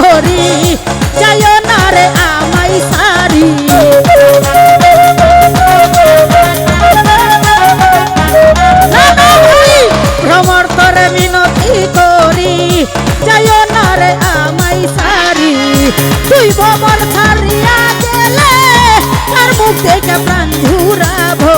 করি, যাইও না রে আমাই সারি। তরে মিনতি করি, যাইও না রে আমাই সারি। তুই ভবন ছাড়িয়া গেলে তার মুখ দেখে প্রাণ ঝুরাবো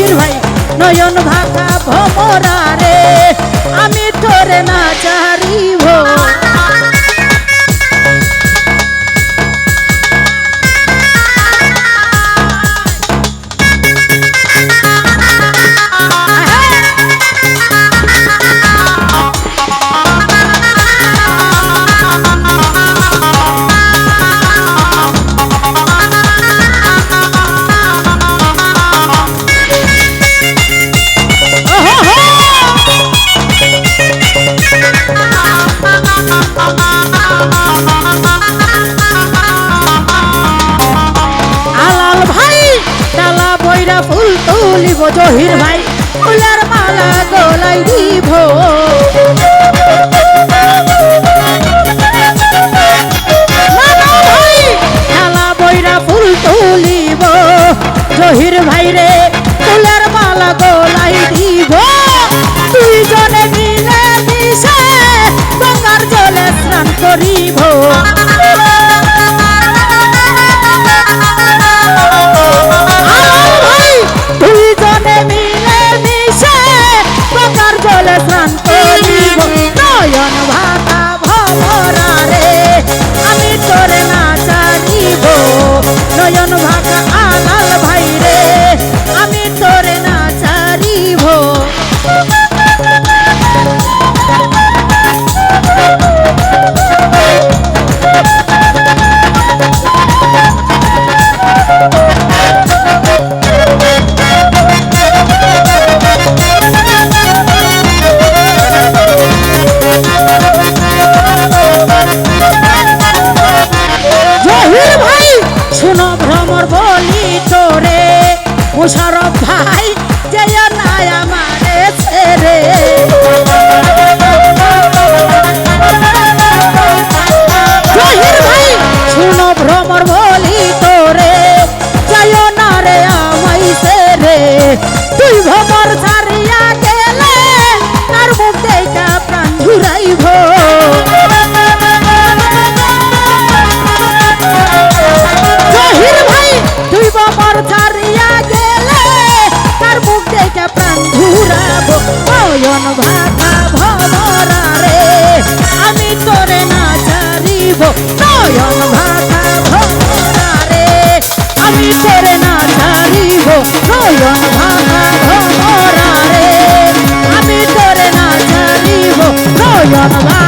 জহির ভাই। নয়ন ভাঙা ভমরা রে আমি তোরে না ছাড়িব তুলিব জহির ভাই, ফুলের মালা গলাই দিব। ডালা বইরা ফুল তুলিব। জহির ভাই রে, ফুলের মালা গলাই দিব। দুইজনে মিলে মিশে গঙ্গার জলে স্নান করিব। নয়ন ভাতা ভমরা রে। আমি তোরে না ছাড়িব নয়ন ভাতা ভমরা আমি তোরে না ছাড়িব নয়ন ভাতা